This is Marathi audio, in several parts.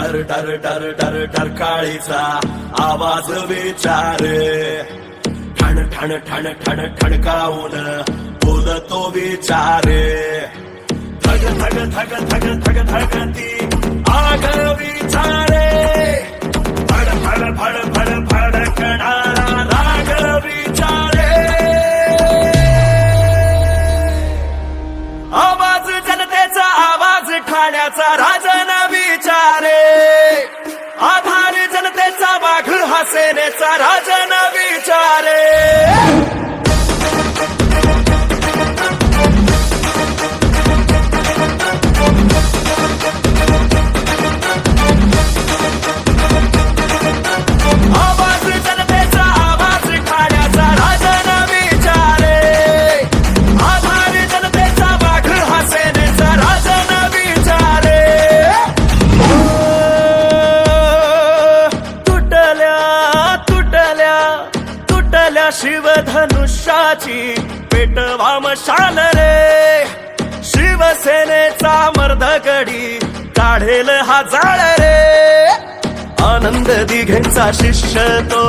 टर टर टर टर डरकाळीचा आवाज विचारे. ठण ठण ठण ठण ठणकावून बोलतो विचारे. थग थग थग थग थग धगती आग विचारे. फड फड फड फड फडकणारा राग विचारे. आवाज जनतेचा आवाज ठाण्याचा राजन रे आधार जनतेचा वाघ हा सेनेचा राजन विचारे. झाल्या शिवधनुष्याची. पेटवा मशाल रे. शिवसेनेचा मर्दगडी काढेल हा जाळ रे. आनंद दिघेचा शिष्य तो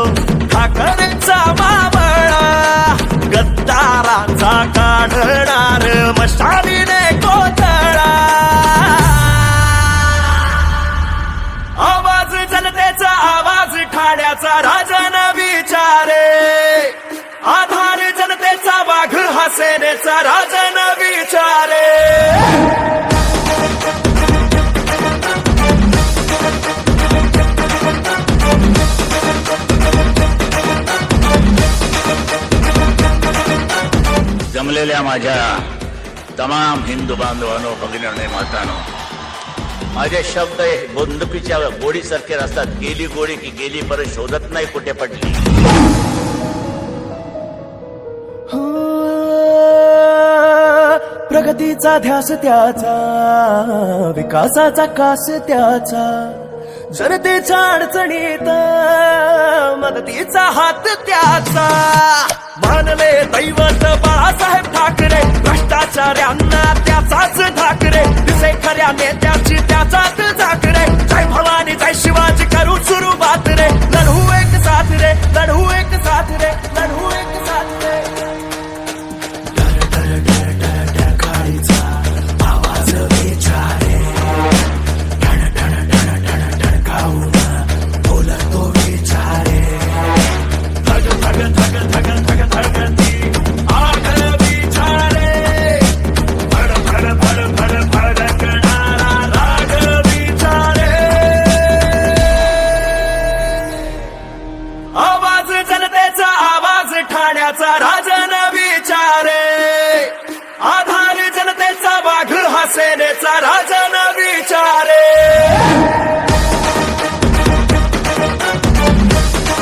ठाकरेचा मावळा गद्दाराचा काढणार मशालीने कोतळा. आवाज जनतेचा आवाज ठाण्याचा राजन आधार जनतेचा वाघ हा सेनेचा राजन विचारे. जमलेल्या माझ्या तमाम हिंदू बांधवांनो भगिनी मातानो माझे शब्द हे बंदुकीच्या गोडीसारखे असतात गेली गोडी की गेली परत शोधत नाही कुठे पडली. प्रगतीचा ध्यास त्याचा विकासाचा कास त्याचा. जनतेच्या अडचणीत मदतीचा हात त्याचा. मानले दैवत बाळासाहेब ठाकरे भ्रष्टाचार्यांना त्याचाच ठाकरे. दिसे खऱ्या नेत्याची त्याचाच झाकरे ठाण्याचा राजन